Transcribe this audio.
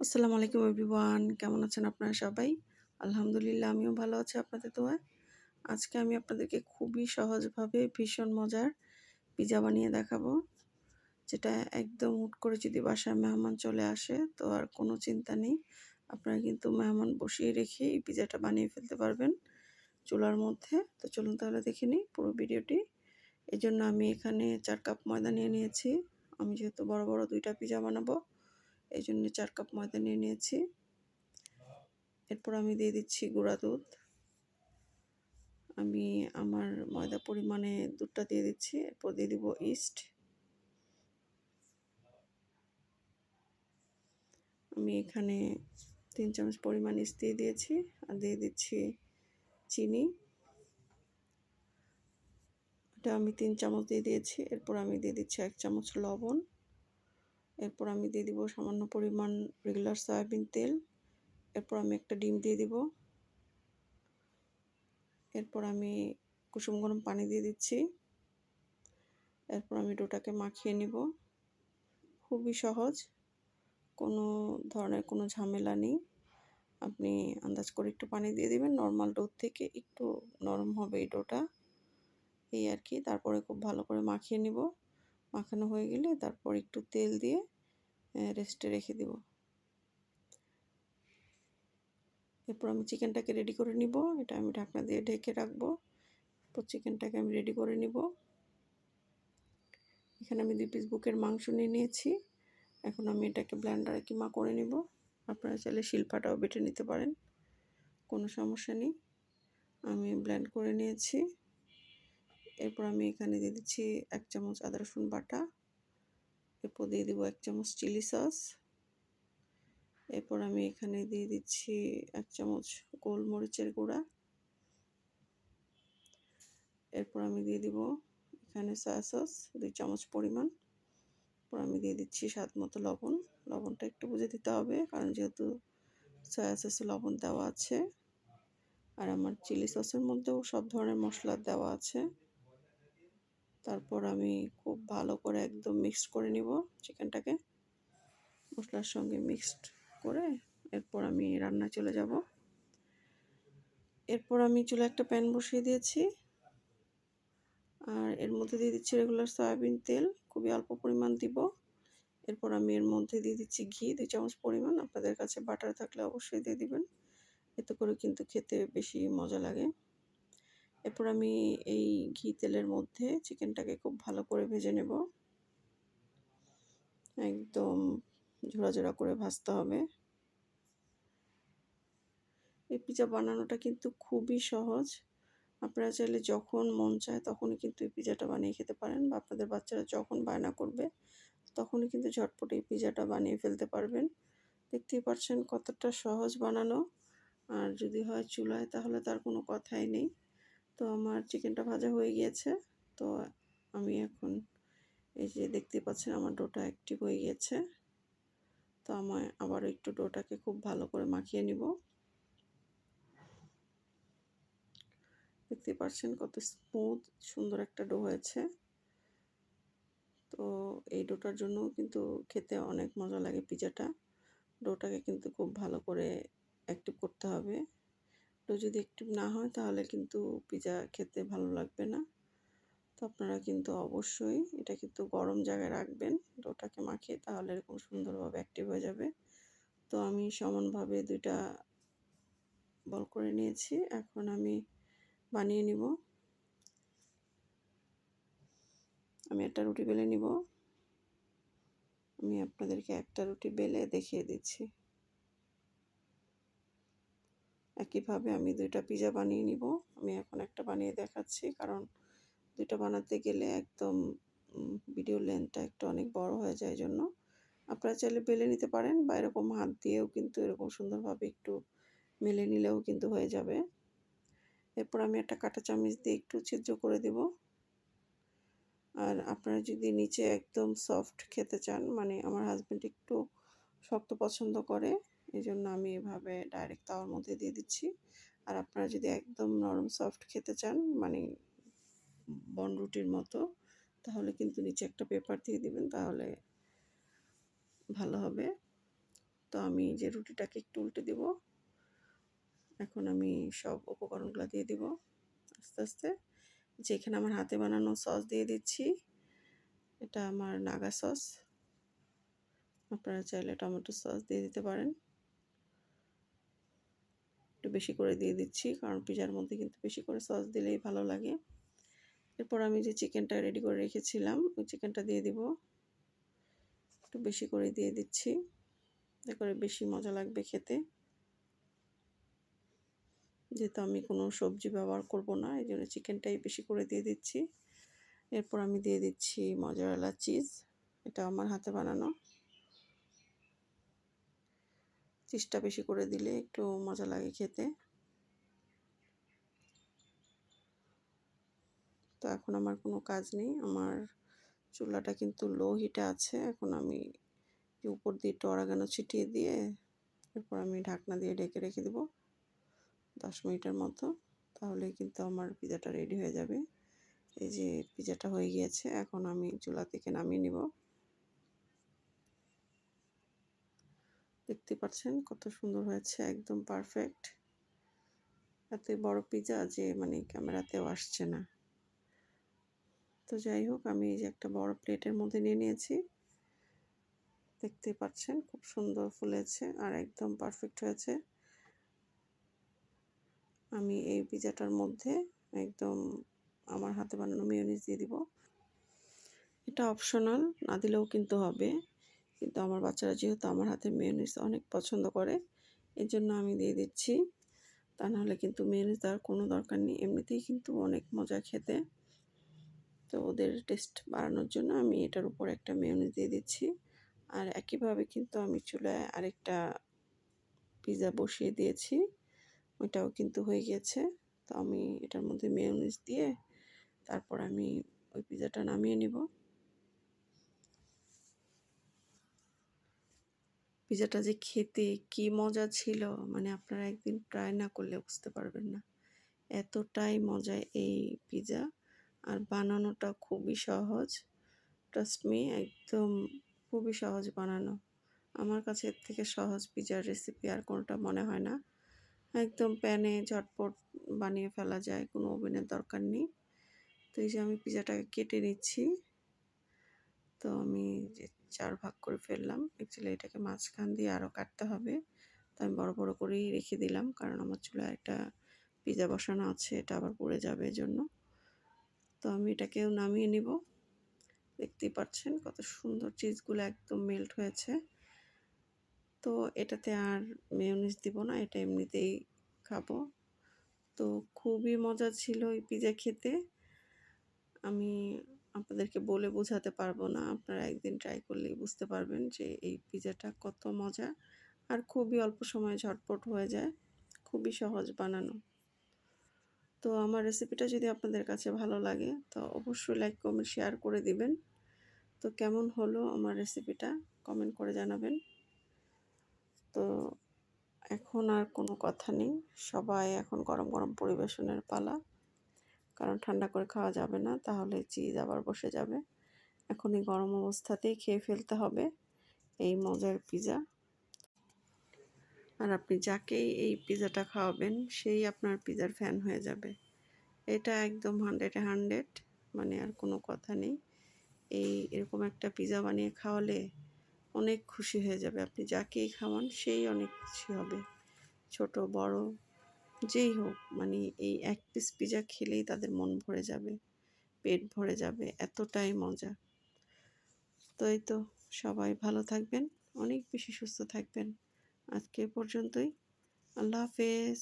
আসসালামু আলাইকুম এভরিওয়ান। কেমন আছেন আপনারা সবাই? আলহামদুলিল্লাহ, আমিও ভালো আছি আপনাদের দোয়ায়। আজকে আমি আপনাদেরকে খুবই সহজভাবে ভীষণ মজার পিজা বানিয়ে দেখাবো, যেটা একদম হুট করে যদি বাসায় মেহমান চলে আসে, তো আর কোনো চিন্তা নেই। আপনারা কিন্তু মেহমান বসিয়ে রেখে এই পিজাটা বানিয়ে ফেলতে পারবেন চুলার মধ্যে। তো চলুন তাহলে দেখে নিই পুরো ভিডিওটি। এই জন্য আমি এখানে চার কাপ ময়দা নিয়ে নিয়েছি। আমি যেহেতু বড় বড় দুইটা পিজা বানাবো এই জন্য চার কাপ ময়দা নিয়ে নিয়েছি। এরপর আমি দিয়ে দিচ্ছি গুঁড়া দুধ। আমি আমার ময়দা পরিমাণে দুধটা দিয়ে দিচ্ছি, এরপর দিয়ে দিব ইস্ট। আমি এখানে তিন চামচ পরিমাণ ইস্ট দিয়ে দিয়েছি আর দিয়ে দিচ্ছি চিনি। এটা আমি তিন চামচ দিয়ে দিয়েছি, এরপর আমি দিয়ে দিচ্ছি এক চামচ লবণ। এরপর আমি দিয়ে দিব সামান্য পরিমাণ রেগুলার সয়াবিন তেল। এরপর আমি একটা ডিম দিয়ে দিব। এরপর আমি কুসুম গরম পানি দিয়ে দিচ্ছি। এরপর আমি ডোটাকে মাখিয়ে নিব। খুবই সহজ, কোনো ধরনের কোনো ঝামেলা নেই। আপনি আন্দাজ করে একটু পানি দিয়ে দিবেন নর্মাল ডোর থেকে একটু নরম হবে এই ডোটা। এই আর কি, তারপরে খুব ভালো করে মাখিয়ে নিব। মাখানো হয়ে গেলে তারপর একটু তেল দিয়ে রেস্টে রেখে দেব। এরপর আমি চিকেনটাকে রেডি করে নিব। এটা আমি ঢাকনা দিয়ে ঢেকে রাখব। এরপর চিকেনটাকে আমি রেডি করে নিব। এখানে আমি দুই পিস বুকের মাংস নিয়ে নিয়েছি। এখন আমি এটাকে ব্ল্যান্ডারে কিমা করে নিব। আপনারা চাইলে শিল্পাটাও বেটে নিতে পারেন। কোনো সমস্যা নেই। আমি ব্ল্যান্ড করে নিয়েছি। এরপর আমি এখানে দিয়ে দিচ্ছি এক চামচ আদা রসুন বাটা। এরপর দিয়ে দেবো এক চামচ চিলি সস। এরপর আমি এখানে দিয়ে দিচ্ছি এক চামচ গোলমরিচের গুঁড়া। এরপর আমি দিয়ে দিব এখানে সয়া সস দুই চামচ পরিমাণ। এরপর আমি দিয়ে দিচ্ছি স্বাদ মতো লবণ। লবণটা একটু বুঝে দিতে হবে, কারণ যেহেতু সয়া সসে লবণ দেওয়া আছে। আর আমার চিলি সসের মধ্যেও সব ধরনের মশলা দেওয়া আছে। তারপর আমি খুব ভালো করে একদম মিক্সড করে নিব চিকেনটাকে মশলার সঙ্গে মিক্সড করে এরপর আমি রান্না চলে যাব। এরপর আমি চুলে একটা প্যান বসিয়ে দিয়েছি। আর এর মধ্যে দিয়ে দিচ্ছি রেগুলার সয়াবিন তেল, খুবই অল্প পরিমাণ দিব। এরপর আমি এর মধ্যে দিয়ে দিচ্ছি ঘি, দুই চামচ পরিমাণ। আপনাদের কাছে বাটার থাকলে অবশ্যই দিয়ে দিবেন। এতে করে কিন্তু খেতে বেশি মজা লাগে। এরপর আমি এই ঘি তেলের মধ্যে চিকেনটাকে খুব ভালো করে ভেজে নেব। একদম ঝোড়া ঝোড়া করে ভাজতে হবে। এই পিজা বানানোটা কিন্তু খুবই সহজ। আপনারা চাইলে যখন মন চায় তখনই কিন্তু এই পিজাটা বানিয়ে খেতে পারেন বা আপনাদের বাচ্চারা যখন বায়না করবে তখনই কিন্তু ঝটপট এই পিজাটা বানিয়ে ফেলতে পারবেন। দেখতেই পাচ্ছেন কতটা সহজ বানানো। আর যদি হয় চুলায় তাহলে তার কোনো কথাই নেই। তো আমার চিকেনটা ভাজা হয়ে গিয়েছে। তো আমি এখন এই যে দেখতে পাচ্ছেন আমার ডোটা অ্যাক্টিভ হয়ে গিয়েছে। তো আমায় আবার একটু ডোটাকে খুব ভালো করে মাখিয়ে নিব। দেখতে পাচ্ছেন কত স্মুথ সুন্দর একটা ডো হয়েছে। তো এই ডোটার জন্য কিন্তু খেতে অনেক মজা লাগে পিজাটা। ডোটাকে কিন্তু খুব ভালো করে অ্যাক্টিভ করতে হবে। ডো যদি অ্যাক্টিভ না হয় তাহলে কিন্তু পিজা খেতে ভালো লাগবে না। তো আপনারা কিন্তু অবশ্যই এটা কিন্তু গরম জায়গায় রাখবেন ডোটাকে মাখিয়ে তাহলে এরকম সুন্দরভাবে অ্যাক্টিভ হয়ে যাবে। তো আমি সমানভাবে দুইটা বল করে নিয়েছি, এখন আমি বানিয়ে নিব। আমি একটা রুটি বেলে নিব। আমি আপনাদেরকে একটা রুটি বেলে দেখিয়ে দিচ্ছি। একইভাবে আমি দুইটা পিজা বানিয়ে নিব। আমি এখন একটা বানিয়ে দেখাচ্ছি, কারণ দুইটা বানাতে গেলে একদম ভিডিও লেন্থটা একটু অনেক বড় হয়ে যায় জন্য আপনারা চাইলে বেলে নিতে পারেন বা এরকম হাত দিয়েও কিন্তু এরকম সুন্দরভাবে একটু মেলে নিলেও কিন্তু হয়ে যাবে। এরপর আমি একটা কাঁটা চামচ দিয়ে একটু ছিদ্র করে দেব। আর আপনারা যদি নিচে একদম সফট খেতে চান মানে আমার হাজব্যান্ড একটু শক্ত পছন্দ করে এই জন্য আমি এভাবে ডাইরেক্ট তাওয়ার মধ্যে দিয়ে দিচ্ছি। আর আপনারা যদি একদম নরম সফট খেতে চান মানে বন রুটির মতো, তাহলে কিন্তু নিচে একটা পেপার দিয়ে দিবেন, তাহলে ভালো হবে। তো আমি যে রুটিটাকে একটু উল্টে দিব, এখন আমি সব উপকরণগুলো দিয়ে দিব আস্তে আস্তে। যেখানে আমার হাতে বানানো সস দিয়ে দিচ্ছি, এটা আমার নাগা সস আপনারা চাইলে টমেটো সস দিয়ে দিতে পারেন। বেশি করে দিয়ে দিচ্ছি, কারণ পিজার মধ্যে কিন্তু বেশি করে সস দিলেই ভালো লাগে। এরপর আমি যে চিকেনটা রেডি করে রেখেছিলাম, ওই চিকেনটা দিয়ে দিব। একটু বেশি করে দিয়ে দিচ্ছি করে বেশি মজা লাগবে খেতে। যেহেতু আমি কোনো সবজি ব্যবহার করব না, এই জন্য চিকেনটাই বেশি করে দিয়ে দিচ্ছি। এরপর আমি দিয়ে দিচ্ছি মজারালা চিজ এটা আমার হাতে বানানো। চিজটা বেশি করে দিলে একটু মজা লাগে খেতে। তো এখন আমার কোনো কাজ নেই। আমার চুলাটা কিন্তু লো হিটে আছে। এখন আমি উপর দিয়ে একটু অরাগানো ছিটিয়ে দিয়ে এরপর আমি ঢাকনা দিয়ে ঢেকে রেখে দেবো দশ মিনিটের মতো। তাহলে কিন্তু আমার পিজাটা রেডি হয়ে যাবে। এই যে পিজাটা হয়ে গিয়েছে, এখন আমি চুলা থেকে নামিয়ে নিব। দেখতে পাচ্ছেন কত সুন্দর হয়েছে, একদম পারফেক্ট এত বড় পিজা যে মানে ক্যামেরাতেও আসছে না। তো যাই হোক, আমি এই যে একটা বড় প্লেটের মধ্যে নিয়ে নিয়েছি। দেখতে পাচ্ছেন খুব সুন্দর ফুলেছে আর একদম পারফেক্ট হয়েছে। আমি এই পিজাটার মধ্যে একদম আমার হাতে বানানো মেয়নিজ দিয়ে দিব। এটা অপশনাল না দিলেও কিন্তু হবে। কিন্তু আমার বাচ্চারা যেহেতু আমার হাতে মেয়নিজ অনেক পছন্দ করে এর জন্য আমি দিয়ে দিচ্ছি। তা নাহলে কিন্তু মেয়নিজ দেওয়ার কোনো দরকার নেই, এমনিতেই কিন্তু অনেক মজা খেতে। তো ওদের টেস্ট বাড়ানোর জন্য আমি এটার উপর একটা মেয়নিজ দিয়ে দিচ্ছি। আর একইভাবে কিন্তু আমি চুলায় আরেকটা পিৎজা বসিয়ে দিয়েছি, ওইটাও কিন্তু হয়ে গিয়েছে তো আমি এটার মধ্যে মেয়নিজ দিয়ে তারপর আমি ওই পিৎজাটা নামিয়ে নিব। পিৎজাটা যে খেতে কি মজা ছিল মানে আপনারা একদিন ট্রাই না করলে বুঝতে পারবেন না। এতটাই মজা এই পিৎজা আর বানানোটা খুবই সহজ। ট্রাস্ট মি একদম খুবই সহজ বানানো। আমার কাছে এর থেকে সহজ পিজার রেসিপি আর কোনোটা মনে হয় না। একদম প্যানে ঝটপট বানিয়ে ফেলা যায়, কোনো ওভেনের দরকার নেই। তো এই যে আমি পিজাটাকে কেটে নিচ্ছি। তো আমি যে চার ভাগ করে ফেললাম। অ্যাকচুয়ালি এটাকে মাঝখান দিয়ে আরও কাটতে হবে। তো আমি বড় বড় করেই রেখে দিলাম। কারণ আমার চুলায় একটা পিজা বসানো আছে, এটা আবার পড়ে যাবে এজন্য। তো আমি এটাকেও নামিয়ে নিব। দেখতেই পাচ্ছেন কত সুন্দর চিজগুলো একদম মেল্ট হয়েছে। তো এটাতে আর মেয়নিজ দিব না, এটা এমনিতেই খাব। তো খুবই মজা ছিল এই পিজা খেতে। আমি আপনাদেরকে বলে বোঝাতে পারব না। আপনারা একদিন ট্রাই করলেই বুঝতে পারবেন যে এই পিজাটা কত মজা আর খুবই অল্প সময়ে ঝটপট হয়ে যায়। খুবই সহজ বানানো। তো আমার রেসিপিটা যদি আপনাদের কাছে ভালো লাগে, তো অবশ্যই লাইক কমেন্ট শেয়ার করে দিবেন। তো কেমন হলো আমার রেসিপিটা কমেন্ট করে জানাবেন। তো এখন আর কোনো কথা নেই। সবাই এখন গরম গরম পরিবেশনের পালা। কারণ ঠান্ডা করে খাওয়া যাবে না, তাহলে চিজ আবার বসে যাবে। এখন এই গরম অবস্থাতেই খেয়ে ফেলতে হবে এই মজার পিজা। আর আপনি যাকেই এই পিজাটা খাওয়াবেন, সেই আপনার পিজার ফ্যান হয়ে যাবে। এটা একদম হান্ড্রেডে হান্ড্রেড মানে আর কোনো কথা নেই। এই এরকম একটা পিজা বানিয়ে খাওয়ালে অনেক খুশি হয়ে যাবে। আপনি যাকেই খাওয়ান, সেই অনেক খুশি হবে। ছোট, বড় যেই হোক মানে এই এক পিস পিজা খেলেই তাদের মন ভরে যাবে, পেট ভরে যাবে, এতটাই মজা। তো এই তো, সবাই ভালো থাকবেন, অনেক বেশি সুস্থ থাকবেন। আজকে পর্যন্তই, আল্লাহ হাফেজ।